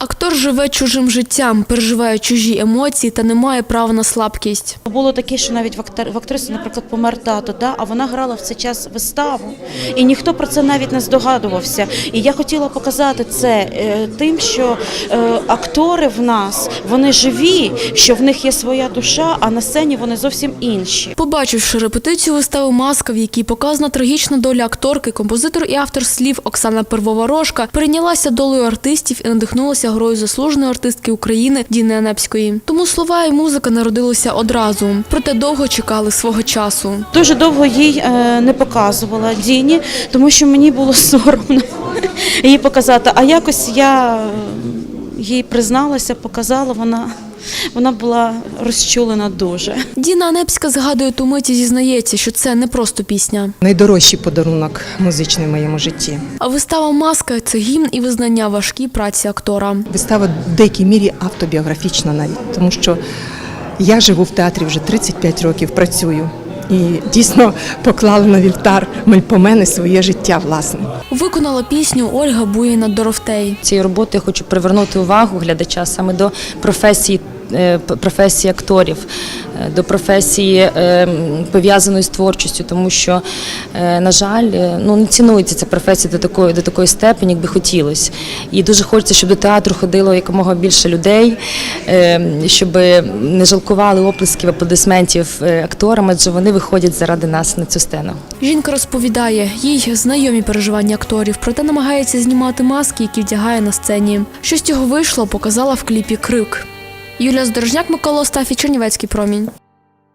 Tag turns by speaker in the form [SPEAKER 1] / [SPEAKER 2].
[SPEAKER 1] Актор живе чужим життям, переживає чужі емоції та не має права на слабкість.
[SPEAKER 2] Було таке, що навіть в, актриси, наприклад, помер тато, да? а вона грала в цей час виставу, і ніхто про це навіть не здогадувався. І я хотіла показати це е, тим, що е, актори в нас вони живі, що в них є своя душа, а на сцені вони зовсім інші.
[SPEAKER 1] Побачивши репетицію вистави Маска, в якій показана трагічна доля акторки, композитор і автор слів Оксана Первоворожка перейнялася долею артистів і надихнулася грою заслуженої артистки України Діни Анепської. Тому слова і музика народилися одразу, проте довго чекали свого часу.
[SPEAKER 2] Дуже довго їй е, не показувала Діні, тому що мені було соромно її показати. А якось я е, їй призналася, показала, вона, вона була розчулена дуже.
[SPEAKER 1] Діна Анепська згадує ту миті, зізнається, що це не просто пісня.
[SPEAKER 3] Найдорожчий подарунок музичний в моєму житті.
[SPEAKER 1] А вистава Маска це гімн і визнання важкій праці актора.
[SPEAKER 3] Вистава в деякій мірі автобіографічна навіть, тому що я живу в театрі вже 35 років, працюю. І дійсно поклала на вівтар Мельпомени своє життя власне.
[SPEAKER 1] Виконала пісню Ольга Буїна Дорофтей.
[SPEAKER 4] цієї роботи хочу привернути увагу глядача саме до професії. е, Професії акторів, до професії е, пов'язаної з творчістю, тому що, е, на жаль, е, ну не цінується ця професія до такої до такої степені, як би хотілося. І дуже хочеться, щоб до театру ходило якомога більше людей, е, щоб не жалкували оплесків аплодисментів е, акторам, адже вони виходять заради нас на цю сцену.
[SPEAKER 1] Жінка розповідає, їй знайомі переживання акторів, проте намагається знімати маски, які вдягає на сцені. Що з цього вийшло, показала в кліпі Крик. Юлія Здорожняк, Микола Остафій, Чернівецький промінь.